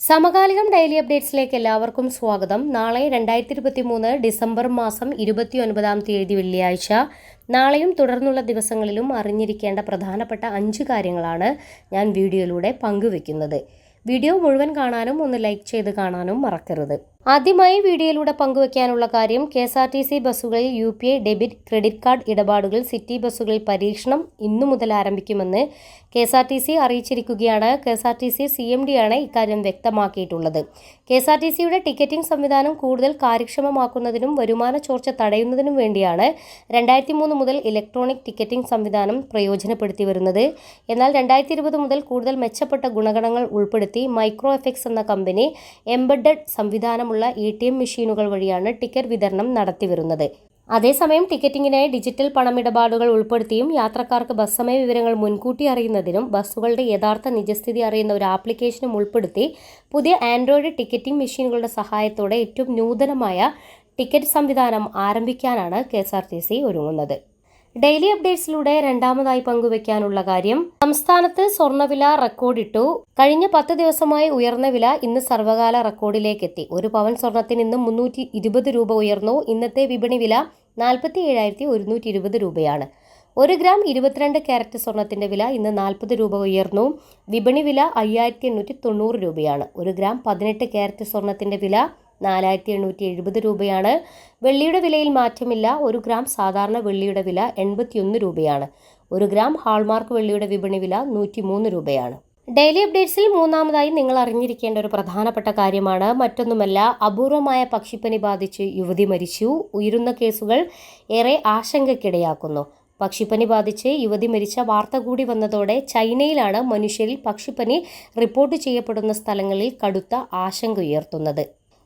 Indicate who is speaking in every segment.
Speaker 1: സമകാലികം ഡെയിലി അപ്ഡേറ്റ്സിലേക്ക് എല്ലാവർക്കും സ്വാഗതം. നാളെ രണ്ടായിരത്തി ഇരുപത്തി മൂന്ന് ഡിസംബർ മാസം ഇരുപത്തി ഒൻപതാം തീയതി വെള്ളിയാഴ്ച. നാളെയും തുടർന്നുള്ള ദിവസങ്ങളിലും അറിഞ്ഞിരിക്കേണ്ട പ്രധാനപ്പെട്ട അഞ്ച് കാര്യങ്ങളാണ് ഞാൻ വീഡിയോയിലൂടെ പങ്കുവെക്കുന്നത്. വീഡിയോ മുഴുവൻ കാണാനും ഒന്ന് ലൈക്ക് ചെയ്ത് കാണാനും മറക്കരുത്. ആദ്യമായി വീഡിയോയിലൂടെ പങ്കുവയ്ക്കാനുള്ള കാര്യം K S R T C ബസ്സുകളിൽ U P I debit credit card ഇടപാടുകൾ സിറ്റി ബസ്സുകളിൽ പരീക്ഷണം ഇന്നു മുതൽ ആരംഭിക്കുമെന്ന് K S R T C അറിയിച്ചിരിക്കുകയാണ്. K S R T C C M ഡിയാണ് ഇക്കാര്യം വ്യക്തമാക്കിയിട്ടുള്ളത്. കെ എസ് ആർ ടി സിയുടെ ടിക്കറ്റിംഗ് സംവിധാനം കൂടുതൽ കാര്യക്ഷമമാക്കുന്നതിനും വരുമാന ചോർച്ച തടയുന്നതിനും വേണ്ടിയാണ് രണ്ടായിരത്തി മൂന്ന് മുതൽ ഇലക്ട്രോണിക് ടിക്കറ്റിംഗ് സംവിധാനം പ്രയോജനപ്പെടുത്തി വരുന്നത്. എന്നാൽ രണ്ടായിരത്തി ഇരുപത് മുതൽ കൂടുതൽ മെച്ചപ്പെട്ട ഗുണഗണങ്ങൾ ഉൾപ്പെടുത്തി മൈക്രോ എഫക്സ് എന്ന കമ്പനി എംബഡഡ് സംവിധാനമുള്ള ഇ ടി എം മെഷീനുകൾ വഴിയാണ് ടിക്കറ്റ് വിതരണം നടത്തിവരുന്നത്. അതേസമയം ടിക്കറ്റിംഗിനായി ഡിജിറ്റൽ പണമിടപാടുകൾ ഉൾപ്പെടുത്തിയും യാത്രക്കാർക്ക് ബസ് സമയ വിവരങ്ങൾ മുൻകൂട്ടി അറിയുന്നതിനും ബസ്സുകളുടെ യഥാർത്ഥ നിജസ്ഥിതി അറിയുന്ന ഒരു ആപ്ലിക്കേഷനും ഉൾപ്പെടുത്തി പുതിയ ആൻഡ്രോയിഡ് ടിക്കറ്റിംഗ് മെഷീനുകളുടെ സഹായത്തോടെ ഏറ്റവും നൂതനമായ ടിക്കറ്റ് സംവിധാനം ആരംഭിക്കാനാണ് കെ ഒരുങ്ങുന്നത്. ഡെയിലി അപ്ഡേറ്റ്സിലൂടെ രണ്ടാമതായി പങ്കുവെക്കാനുള്ള കാര്യം. സംസ്ഥാനത്ത് സ്വർണവില റെക്കോർഡിട്ടു. കഴിഞ്ഞ പത്ത് ദിവസമായി ഉയർന്ന വില ഇന്ന് സർവകാല റെക്കോർഡിലേക്ക് എത്തി ഒരു പവൻ സ്വർണത്തിന് ഇന്ന് മുന്നൂറ്റി ഇരുപത് രൂപ ഉയർന്നു. ഇന്നത്തെ വിപണി വില നാൽപ്പത്തി ഏഴായിരത്തി ഒരുന്നൂറ്റി ഇരുപത് രൂപയാണ്. ഒരു ഗ്രാം ഇരുപത്തിരണ്ട് ക്യാരറ്റ് സ്വർണത്തിന്റെ വില ഇന്ന് നാൽപ്പത് രൂപ ഉയർന്നു. വിപണി വില അയ്യായിരത്തി എണ്ണൂറ്റി തൊണ്ണൂറ് രൂപയാണ്. ഒരു ഗ്രാം പതിനെട്ട് ക്യാരറ്റ് സ്വർണത്തിന്റെ വില നാലായിരത്തി എണ്ണൂറ്റി എഴുപത് രൂപയാണ്. വെള്ളിയുടെ വിലയിൽ മാറ്റമില്ല. ഒരു ഗ്രാം സാധാരണ വെള്ളിയുടെ വില എൺപത്തിയൊന്ന് രൂപയാണ്. ഒരു ഗ്രാം ഹാൾമാർക്ക് വെള്ളിയുടെ വിപണി വില നൂറ്റി മൂന്ന് രൂപയാണ്. ഡെയിലി അപ്ഡേറ്റ്സിൽ മൂന്നാമതായി നിങ്ങൾ അറിഞ്ഞിരിക്കേണ്ട ഒരു പ്രധാനപ്പെട്ട കാര്യമാണ്. മറ്റൊന്നുമല്ല അപൂർവമായ പക്ഷിപ്പനി ബാധിച്ച് യുവതി മരിച്ചു. ഉയരുന്ന കേസുകൾ ഏറെ ആശങ്കയ്ക്കിടയാക്കുന്നു. പക്ഷിപ്പനി ബാധിച്ച് യുവതി മരിച്ച വാർത്ത കൂടി വന്നതോടെ ചൈനയിലാണ് മനുഷ്യരിൽ പക്ഷിപ്പനി റിപ്പോർട്ട് ചെയ്യപ്പെടുന്ന സ്ഥലങ്ങളിൽ കടുത്ത ആശങ്ക ഉയർത്തുന്നത്.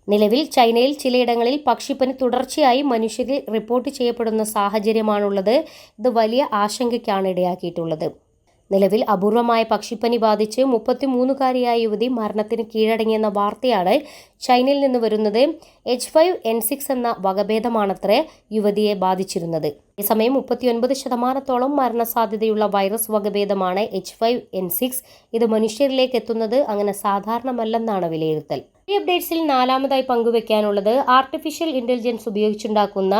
Speaker 1: നിലവിൽ ചൈനയിൽ ചിലയിടങ്ങളിൽ പക്ഷിപ്പനി തുടർച്ചയായി മനുഷ്യരിൽ റിപ്പോർട്ട് ചെയ്യപ്പെടുന്ന സാഹചര്യമാണുള്ളത്. ഇത് വലിയ ആശങ്കയ്ക്കാണ് ഇടയാക്കിയിട്ടുള്ളത്. നിലവിൽ അപൂർവമായ പക്ഷിപ്പനി ബാധിച്ച് മുപ്പത്തിമൂന്നുകാരിയായ യുവതി മരണത്തിന് കീഴടങ്ങിയെന്ന വാർത്തയാണ് ചൈനയിൽ നിന്ന് വരുന്നത്. എച്ച് ഫൈവ് എൻ സിക്സ് എന്ന വകഭേദമാണത്രേ യുവതിയെ ബാധിച്ചിരുന്നത്. അതേസമയം മുപ്പത്തിയൊൻപത് ശതമാനത്തോളം മരണസാധ്യതയുള്ള വൈറസ് വകഭേദമാണ് എച്ച് ഫൈവ് എൻ സിക്സ്. ഇത് മനുഷ്യരിലേക്ക് എത്തുന്നത് അങ്ങനെ സാധാരണമല്ലെന്നാണ് വിലയിരുത്തൽ. ഈ അപ്ഡേറ്റ്സിൽ നാലാമതായി പങ്കുവെക്കാനുള്ളത് ആർട്ടിഫിഷ്യൽ ഇന്റലിജൻസ് ഉപയോഗിച്ചുണ്ടാക്കുന്ന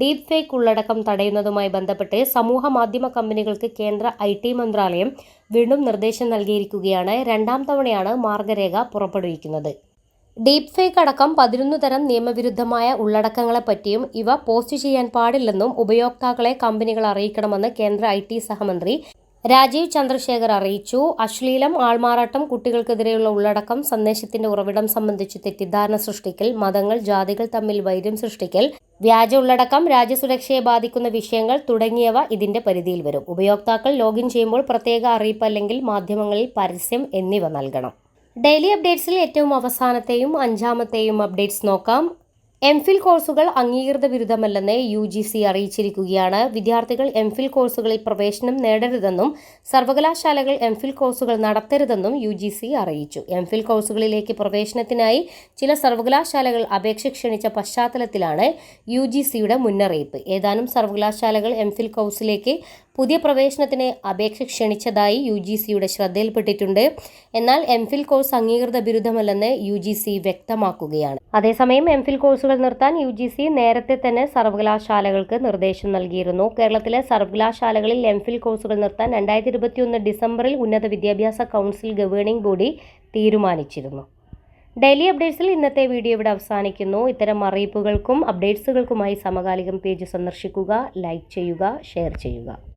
Speaker 1: ഡീപ് ഫേക്ക് ഉള്ളടക്കം തടയുന്നതുമായി ബന്ധപ്പെട്ട് സമൂഹ മാധ്യമ കമ്പനികൾക്ക് കേന്ദ്ര ഐ ടി മന്ത്രാലയം വീണ്ടും നിർദ്ദേശം നൽകിയിരിക്കുകയാണ്. രണ്ടാം തവണയാണ് മാർഗരേഖ പുറപ്പെടുവിക്കുന്നത്. ഡീപ് ഫേക്ക് അടക്കം പതിനൊന്ന് തരം നിയമവിരുദ്ധമായ ഉള്ളടക്കങ്ങളെപ്പറ്റിയും ഇവ പോസ്റ്റ് ചെയ്യാൻ പാടില്ലെന്നും ഉപയോക്താക്കളെ കമ്പനികൾ അറിയിക്കണമെന്ന് കേന്ദ്ര ഐ സഹമന്ത്രി രാജീവ് ചന്ദ്രശേഖർ അറിയിച്ചു. അശ്ലീലം ആൾമാറാട്ടം കുട്ടികൾക്കെതിരെയുള്ള ഉള്ളടക്കം സന്ദേശത്തിന്റെ ഉറവിടം സംബന്ധിച്ച് തെറ്റിദ്ധാരണ സൃഷ്ടിക്കൽ മതങ്ങൾ ജാതികൾ തമ്മിൽ വൈര്യം സൃഷ്ടിക്കൽ വ്യാജ ഉള്ളടക്കം രാജ്യസുരക്ഷയെ ബാധിക്കുന്ന വിഷയങ്ങൾ തുടങ്ങിയവ ഇതിന്റെ പരിധിയിൽ വരും. ഉപയോക്താക്കൾ ലോഗിൻ ചെയ്യുമ്പോൾ പ്രത്യേക അറിയിപ്പ് അല്ലെങ്കിൽ മാധ്യമങ്ങളിൽ പരസ്യം എന്നിവ നൽകണം. ഡെയിലി അപ്ഡേറ്റ്സിൽ ഏറ്റവും അവസാനത്തെയും അഞ്ചാമത്തെയും അപ്ഡേറ്റ്സ് നോക്കാം. എം ഫിൽ കോഴ്സുകൾ അംഗീകൃത ബിരുദമല്ലെന്ന് യു ജി സി അറിയിച്ചിരിക്കുകയാണ്. വിദ്യാർത്ഥികൾ എം ഫിൽ കോഴ്സുകളിൽ പ്രവേശനം നേടരുതെന്നും സർവകലാശാലകൾ എം ഫിൽ കോഴ്സുകൾ നടത്തരുതെന്നും യു ജി സി അറിയിച്ചു. എം ഫിൽ കോഴ്സുകളിലേക്ക് പ്രവേശനത്തിനായി ചില സർവകലാശാലകൾ അപേക്ഷ ക്ഷണിച്ച പശ്ചാത്തലത്തിലാണ് യു ജി സിയുടെ മുന്നറിയിപ്പ്. ഏതാനും സർവകലാശാലകൾ എം ഫിൽ കോഴ്സിലേക്ക് പുതിയ പ്രവേശനത്തിന് അപേക്ഷ ക്ഷണിച്ചതായി യു ജി സിയുടെ ശ്രദ്ധയിൽപ്പെട്ടിട്ടുണ്ട്. എന്നാൽ എം ഫിൽ കോഴ്സ് അംഗീകൃത ബിരുദമല്ലെന്ന് യു ജി സി വ്യക്തമാക്കുകയാണ്. അതേസമയം എം ഫിൽ കോഴ്സുകൾ നിർത്താൻ യു ജി സി നേരത്തെ തന്നെ സർവകലാശാലകൾക്ക് നിർദ്ദേശം നൽകിയിരുന്നു. കേരളത്തിലെ സർവകലാശാലകളിൽ എം ഫിൽ കോഴ്സുകൾ നിർത്താൻ രണ്ടായിരത്തി ഇരുപത്തിയൊന്ന് ഡിസംബറിൽ ഉന്നത വിദ്യാഭ്യാസ കൗൺസിൽ ഗവേണിംഗ് ബോഡി തീരുമാനിച്ചിരുന്നു. ഡെയിലി അപ്ഡേറ്റ്സിൽ ഇന്നത്തെ വീഡിയോ ഇവിടെ അവസാനിക്കുന്നു. ഇത്തരം അറിയിപ്പുകൾക്കും അപ്ഡേറ്റ്സുകൾക്കുമായി സമകാലികം പേജ് സന്ദർശിക്കുക ലൈക്ക് ചെയ്യുക ഷെയർ ചെയ്യുക.